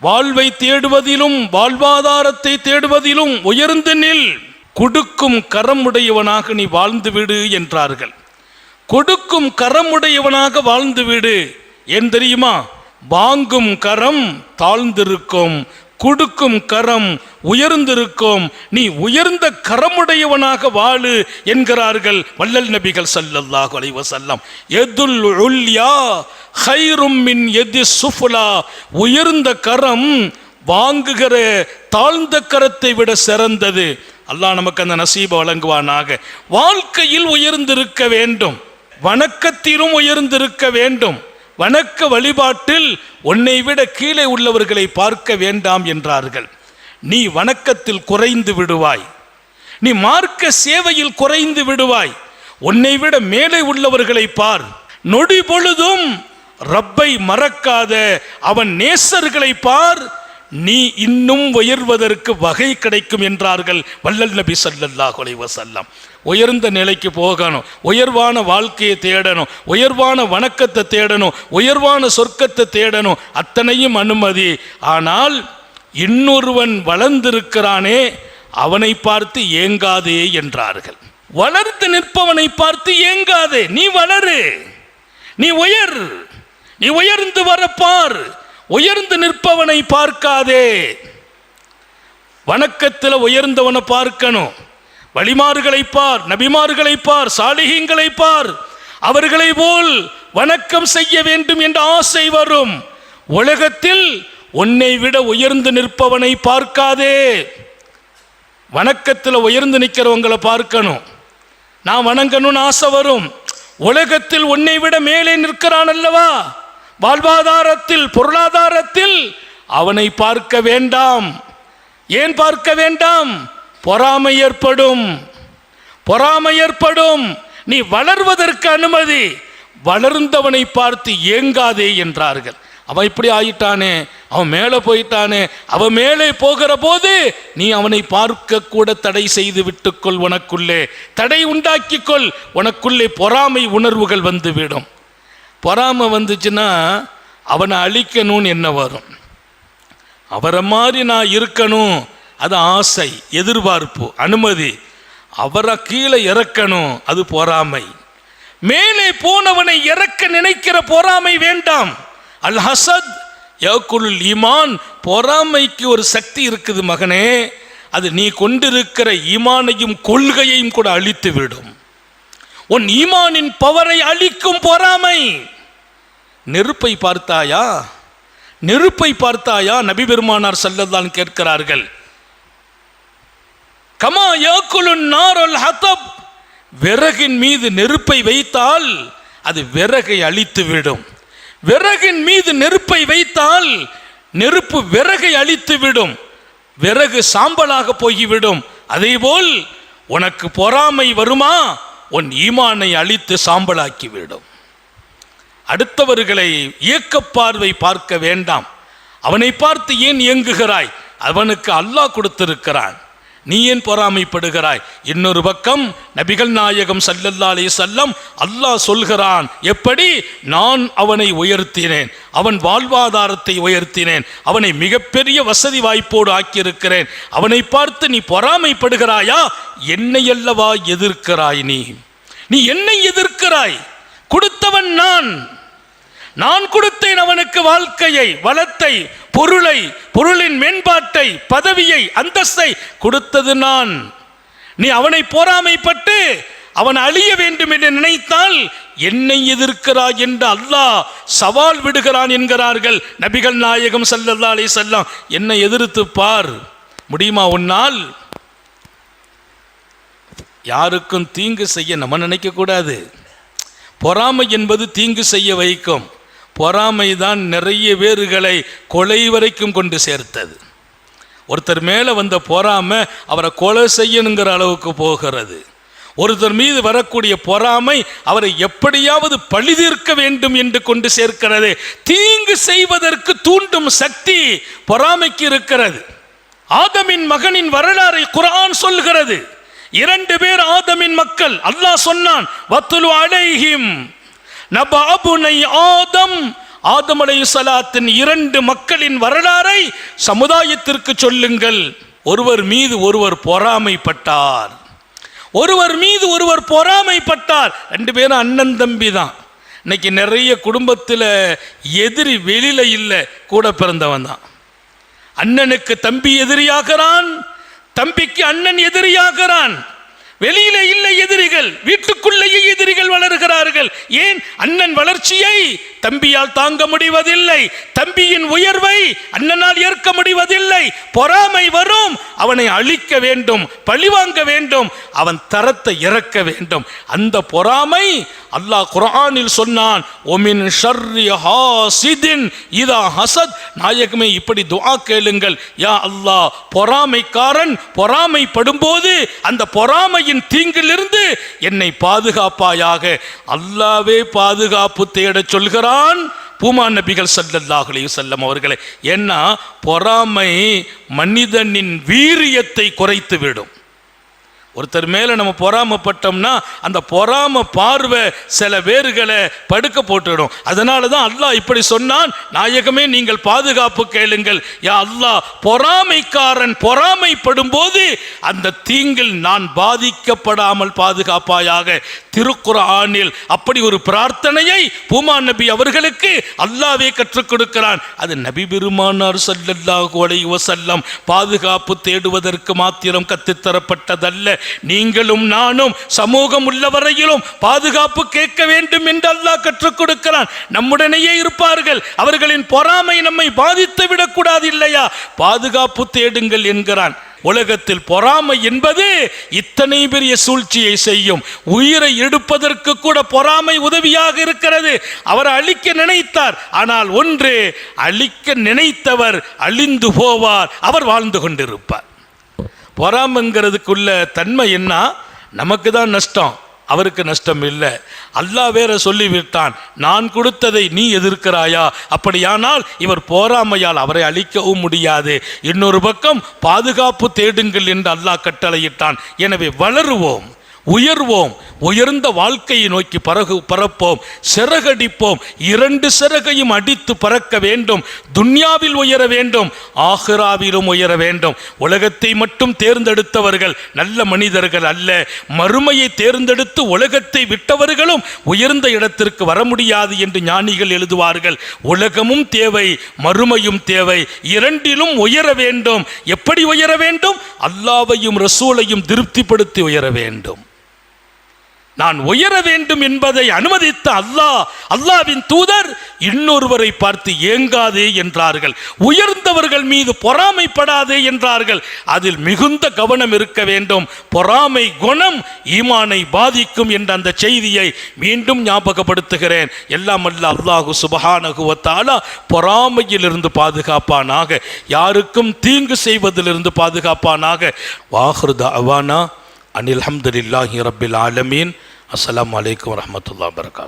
வாழ்வை தேடுவதிலும் வாழ்வாதாரத்தை தேடுவதிலும் உயர்ந்து நில். கொடுக்கும் கரமுடையவனாக நீ வாழ்ந்து விடு என்றார்கள். கொடுக்கும் கரமுடையவனாக வாழ்ந்து விடு. ஏன் தெரியுமா? வாங்கும் கரம் தாழ்ந்திருக்கும். கொடுக்கும் கரம் உயர்ந்திருக்கும். நீ உயர்ந்த கரமுடையவனாக வாழு என்கிறார்கள் வள்ளல் நபிகள் சல்லல்லாஹு அலைவசல்லாம் எதுல் உல்யா? ஹைரும் மின் எதி சுஃபுலா. உயர்ந்த கரம் வாங்குகிற தாழ்ந்த கரத்தை விட சிறந்தது. அல்லாஹ் நமக்கு அந்த நசீபை வழங்குவானாக. வாழ்க்கையில் உயர்ந்திருக்க வேண்டும். வணக்கத்திலும் உயர்ந்திருக்க வேண்டும். வணக்க வழிபாட்டில் உன்னை விட கீழே உள்ளவர்களை பார்க்க வேண்டாம் என்றார்கள். நீ வணக்கத்தில் குறைந்து விடுவாய். நீ மார்க்க சேவையில் குறைந்து விடுவாய். உன்னை விட மேலே உள்ளவர்களை பார். நொடி பொழுதும் ரப்பை மறக்காத அவன் நேசர்களை பார். நீ இன்னும் உயர்வதற்கு வகை கிடைக்கும் என்றார்கள் வல்லல் நபி ஸல்லல்லாஹு வசல்லாம் உயர்ந்த நிலைக்கு போகணும் உயர்வான வாழ்க்கையை தேடணும் உயர்வான வணக்கத்தை தேடணும் உயர்வான சொர்க்கத்தை தேடணும் அத்தனையும் அனுமதி. ஆனால் இன்னொருவன் வளர்ந்திருக்கிறானே அவனை பார்த்து ஏங்காதே என்றார்கள். வளர்ந்து நிற்பவனை பார்த்து ஏங்காதே நீ வளரு நீ உயர். நீ உயர்ந்து வரப்பார். உயர்ந்து நிற்பவனை பார்க்காதே. வணக்கத்தில் உயர்ந்தவனை பார்க்கணும். வழிமாறுகளை பார் நபிமார்களை பார் சாலிகங்களை பார். அவர்களை போல் வணக்கம் செய்ய வேண்டும் என்ற ஆசை வரும். உலகத்தில் உன்னை விட உயர்ந்து நிற்பவனை பார்க்காதே. வணக்கத்தில் உயர்ந்து நிற்கிறவங்களை பார்க்கணும். நான் வணங்கணும்னு ஆசை வரும். உலகத்தில் உன்னை விட மேலே நிற்கிறான் அல்லவா? வாழ்வாதாரத்தில் பொருளாதாரத்தில் அவனை பார்க்க வேண்டாம். ஏன் பார்க்க வேண்டாம்? பொறாமை ஏற்படும். பொறாமை ஏற்படும். நீ வளர்வதற்கு அனுமதி. வளர்ந்தவனை பார்த்து ஏங்காதே என்றார்கள். அவன் இப்படி ஆயிட்டானே அவன் மேலே போயிட்டானே அவன் மேலே போகிற போது நீ அவனை பார்க்க கூட தடை செய்து விட்டுக்கொள் உனக்குள்ளே. தடை உண்டாக்கிக்கொள். உனக்குள்ளே பொறாமை உணர்வுகள் வந்துவிடும் பொறாமை வந்துச்சுன்னா அவனை அழிக்கணும்னு என்ன வரும்? அவரை மாதிரி நான் இருக்கணும் அது ஆசை எதிர்பார்ப்பு அனுமதி. அவரை கீழே இறக்கணும் அது பொறாமை. மேலே போனவனை இறக்க நினைக்கிற பொறாமை வேண்டாம். அல் ஹசத் யகுல் ஈமான் பொறாமைக்கு ஒரு சக்தி இருக்குது மகனே. அது நீ கொண்டிருக்கிற ஈமானையும் கொள்கையையும் கூட அழித்து விடும் உன் ஈமானின் பவரை அழிக்கும் பொறாமை. நெருப்பை பார்த்தாயா? நெருப்பை பார்த்தாயா? நபி பெருமானார் செல்லதான் கேட்கிறார்கள். கமா யாக்குலுன் நாரல் ஹத்தப் விறகின் மீது நெருப்பை வைத்தால் அது விறகை அழித்து விடும் விறகின் மீது நெருப்பை வைத்தால் நெருப்பு விறகை அழித்து விடும் விறகு சாம்பலாக போய்விடும் அதேபோல் உனக்கு பொறாமை வருமா? உன் ஈமானை அழித்து சாம்பலாக்கி விடும் அடுத்தவர்களை இயக்கப் பார்வை பார்க்க வேண்டாம். அவனை பார்த்து ஏன் இயங்குகிறாய்? அவனுக்கு அல்லாஹ் கொடுத்திருக்கிறான். நீ ஏன் பொறாமைப்படுகிறாய்? இன்னொரு பக்கம் நபிகள் நாயகம் சல்லல்லா அலைஹி செல்லம் அல்லாஹ் சொல்கிறான் எப்படி? நான் அவனை உயர்த்தினேன் அவன் வாழ்வாதாரத்தை உயர்த்தினேன் அவனை மிகப்பெரிய வசதி வாய்ப்போடு ஆக்கியிருக்கிறேன் அவனை பார்த்து நீ பொறாமைப்படுகிறாயா? என்னை அல்லவா எதிர்க்கிறாய் நீ? நீ என்னை எதிர்க்கிறாய்? கொடுத்தவன் நான். நான் கொடுத்தேன் அவனுக்கு வாழ்க்கையை வளத்தை பொருளை பொருளின் மேம்பாட்டை பதவியை அந்தஸ்தை கொடுத்தது நான். நீ அவனை போராமைப்பட்டு அவன் அழிய வேண்டும் என்று நினைத்தால் என்னை எதிர்க்கிறாய் என்று அல்லாஹ் சவால் விடுகிறான் என்கிறார்கள் நபிகள் நாயகம் ஸல்லல்லாஹு அலி செல்லம் என்னை எதிர்த்து பார். முடியுமா உன்னால்? யாருக்கும் தீங்கு செய்ய நம்ம நினைக்க கூடாது பொறாமை என்பது தீங்கு செய்ய வைக்கும். பொறாமை தான் நிறைய பேர்களை கொலை வரைக்கும் கொண்டு சேர்த்தது. ஒருத்தர் மேலே வந்த பொறாமை அவரை கொலை செய்யணுங்கிற அளவுக்கு போகிறது. ஒருத்தர் மீது வரக்கூடிய பொறாமை அவரை எப்படியாவது பழிதீர்க்க வேண்டும் என்று கொண்டு சேர்க்கிறது. தீங்கு செய்வதற்கு தூண்டும் சக்தி பொறாமைக்கு இருக்கிறது. ஆதமின் மகனின் வரலாறை குரான் சொல்கிறது. இரண்டு பேர் ஆதமின் மக்கள் அல்லாஹ் சொன்னான் வத்துலு அலைஹிம் நபாபுனை ஆதம் ஆதம் அலைஹிஸ்ஸலாத்தின் இரண்டு மக்களின் வரலாறை சமுதாயத்திற்கு சொல்லுங்கள். ஒருவர் மீது ஒருவர் பொறாமைப்பட்டார். ஒருவர் மீது ஒருவர் பொறாமைப்பட்டார். ரெண்டு பேரும் அண்ணன் தம்பி தான். இன்னைக்கு நிறைய குடும்பத்தில் எதிரி வெளியில இல்லை கூட பிறந்தவன் தான். அண்ணனுக்கு தம்பி எதிரியாகிறான் தம்பிக்கு அண்ணன் எதிரியாகிறான். வெளியிலே இல்லை எதிரிகள் வீட்டுக்குள்ளேயே எதிரிகள் வளர்கிறார்கள். ஏன்? அண்ணன் வளர்ச்சியை தம்பியால் தாங்க முடிவதில்லை. தம்பியின் உயர்வை அண்ணனால் ஏற்க முடிவதில்லை. பொறாமை வரும். அவனை அழிக்க வேண்டும். பழிவாங்க வேண்டும். அவன் தரத்தை இறக்க வேண்டும். அந்த பொறாமை அல்லாஹ் குரானில் சொன்னான் ஒமின் ஷர்ரி ஹாசிதின் இதா ஹசத். நாயகமே இப்படி துஆ கேளுங்கள். யா அல்லாஹ் பொறாமைக்காரன் பொறாமைப்படும்போது அந்த பொறாமையின் தீங்கிலிருந்து என்னை பாதுகாப்பாயாக. அல்லாவே பாதுகாப்பு தேடச் தான் பூமா நபிகள் ஸல்லல்லாஹு அலைஹி வஸல்லம் அவர்களே. ஏன்னா பொறாமை மனிதனின் வீரியத்தை குறைத்து விடும் ஒருத்தர் மேலே நம்ம பொறாமப்பட்டோம்னா அந்த பொறாம பார்வை சில பேர்களை படுக்க போட்டுடும். அதனால தான் அல்லாஹ் இப்படி சொன்னான் நாயகமே நீங்கள் பாதுகாப்பு கேளுங்கள். யா அல்லாஹ் பொறாமைக்காரன் பொறாமைப்படும் போது அந்த தீங்கில் நான் பாதிக்கப்படாமல் பாதுகாப்பாயாக. திருக்குர்ஆனில் அப்படி ஒரு பிரார்த்தனையை பூமா நபி அவர்களுக்கு அல்லாவே கற்றுக் கொடுக்கிறான். அது நபி பெருமானார் ஸல்லல்லாஹு அலைவசல்லம் பாதுகாப்பு தேடுவதற்கு மாத்திரம் கத்துத்தரப்பட்டதல்ல நீங்களும் நானும் சமூகம் உள்ளவரையிலும் பாதுகாப்பு கேட்க வேண்டும் என்று அல்லாஹ் கற்றுக் கொடுக்கிறான். நம்முடனேயே இருப்பார்கள். அவர்களின் பொறாமை நம்மை பாதித்து விடக்கூடாது இல்லையா? பாதுகாப்பு தேடுங்கள் என்கிறான். உலகத்தில் பொறாமை என்பது இத்தனை பெரிய சூழ்ச்சியை செய்யும். உயிரை எடுப்பதற்கு கூட பொறாமை உதவியாக இருக்கிறது. அவர் அழிக்க நினைத்தார். ஆனால் ஒன்று அழிக்க நினைத்தவர் அழிந்து போவார். அவர் வாழ்ந்து கொண்டிருப்பார். பொறாமைங்கிறதுக்குள்ள தன்மை என்ன? நமக்கு தான் நஷ்டம். அவருக்கு நஷ்டம் இல்லை. அல்லாஹ் வேற சொல்லிவிட்டான் நான் கொடுத்ததை நீ எதிர்க்கிறாயா? அப்படியானால் இவர் போராமையால் அவரை அழிக்கவும் முடியாது. இன்னொரு பக்கம் பாதுகாப்பு தேடுங்கள் என்று அல்லாஹ் கட்டளையிட்டான். எனவே வளருவோம். உயர்வோம். உயர்ந்த வாழ்க்கையை நோக்கி பறகு பறப்போம் சிறகடிப்போம் இரண்டு சிறகையும் அடித்து பறக்க வேண்டும். துன்யாவில் உயர வேண்டும். ஆஹிராவிலும் உயர வேண்டும். உலகத்தை மட்டும் தேர்ந்தெடுத்தவர்கள் நல்ல மனிதர்கள் அல்ல. மறுமையை தேர்ந்தெடுத்து உலகத்தை விட்டவர்களும் உயர்ந்த இடத்திற்கு வர முடியாது என்று ஞானிகள் எழுதுவார்கள். உலகமும் தேவை மறுமையும் தேவை. இரண்டிலும் உயர வேண்டும். எப்படி உயர வேண்டும்? அல்லாவையும் ரசூலையும் திருப்திப்படுத்தி உயர வேண்டும். நான் உயர வேண்டும் என்பதை அனுமதித்த அல்லாஹ் அல்லாவின் தூதர் இன்னொருவரை பார்த்து ஏங்காதே என்றார்கள். உயர்ந்தவர்கள் மீது பொறாமைப்படாதே என்றார்கள். அதில் மிகுந்த கவனம் இருக்க வேண்டும். பொறாமை குணம் ஈமானை பாதிக்கும் என்ற அந்த செய்தியை மீண்டும் ஞாபகப்படுத்துகிறேன். எல்லாம் அல்ல அல்லாஹு சுபஹானகுவத்தாலா பொறாமையிலிருந்து பாதுகாப்பானாக யாருக்கும் தீங்கு செய்வதிலிருந்து பாதுகாப்பானாக. வாஹ்ருத அவானா அனில் அஹமதுல்லாஹி ரபில் ஆலமீன். അസ്സാം വലൈക്കും വർഹമത്തല്ലാ വാബർക്കാത്തു